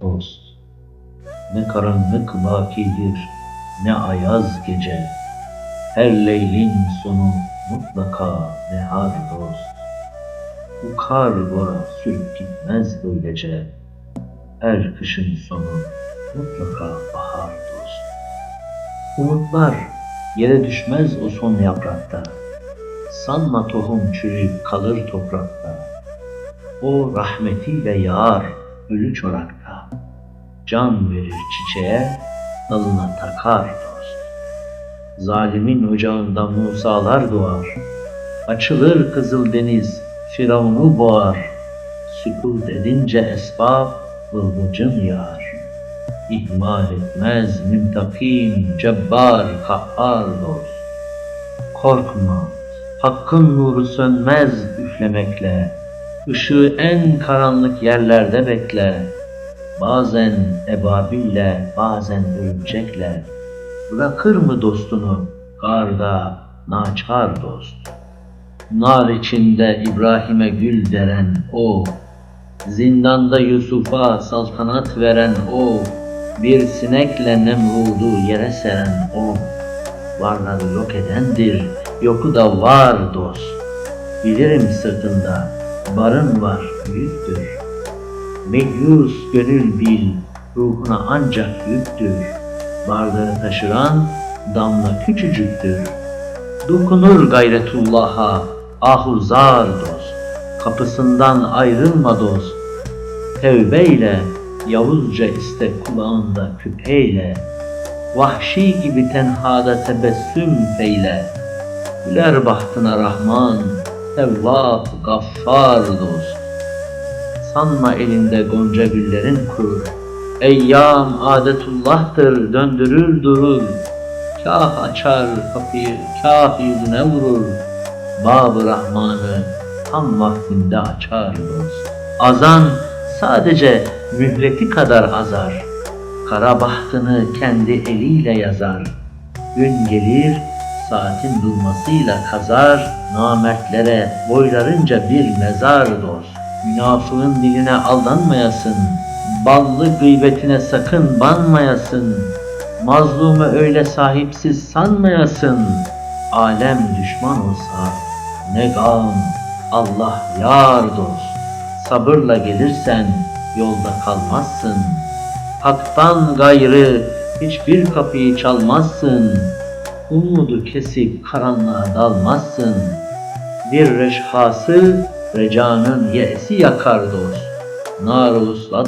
dost. Ne karanlık vakidir, ne ayaz gece. Her leylin sonu mutlaka nehar dost. Bu kar gora sürüp gitmez böylece. Her kışın sonu mutlaka bahar dost. Umutlar yere düşmez o son yaprakta. Sanma tohum çürüyüp kalır toprakta. O rahmetiyle yağar ölü çorakta. Can verir çiçeğe, dalına takar dost. Zalimin ocağında Musalar doğar. Açılır kızıl deniz, Firavun'u boğar. Sükut edince esbab, bılbıcın yağar. İhmal etmez müntakim, cebbar, kahhar dost. Korkma, hakkın nuru sönmez üflemekle. Işığı en karanlık yerlerde bekle. Bazen ebabille, bazen örümcekle. Bırakır mı dostunu karda naçar dost? Nar içinde İbrahim'e gül deren o, Zindanda Yusuf'a saltanat veren o, Bir sinekle Nemrud'u yere seren o, Varları yok edendir, yoku da var dost. Bilirim sırtında barın var büyüktür. Meyus gönül bil, ruhuna ancak yüktür. Bardağı taşıran damla küçücüktür. Dokunur gayretullah'a ahuzar dost. Kapısından ayrılma dost. Tevbeyle, Yavuzca iste kulağında küpeyle. Vahşi gibi tenhada tebessüm feyle. Güler bahtına Rahman, Tevvab, Gaffar dost. Sanma elinde gonca güllerin kurur. Eyyam adetullah'tır, döndürür durur. Kah açar kapıyı, kah yüzüne vurur. Bab-ı Rahman'ı tam vaktinde açar dost. Azan sadece mühleti kadar azar. Kara bahtını kendi eliyle yazar. Gün gelir, saatin durmasıyla kazar, namertlere boylarınca bir mezar dost. Münafığın diline aldanmayasın, ballı gıybetine sakın banmayasın. Mazlumu öyle sahipsiz sanmayasın. Alem düşman olsa ne gam, Allah yar dost. Sabırla gelirsen yolda kalmazsın. Hak'tan gayrı hiçbir kapıyı çalmazsın. Umudu kesip karanlığa dalmazsın. Bir reşhası recanın yesi yakar dost. Nar uslat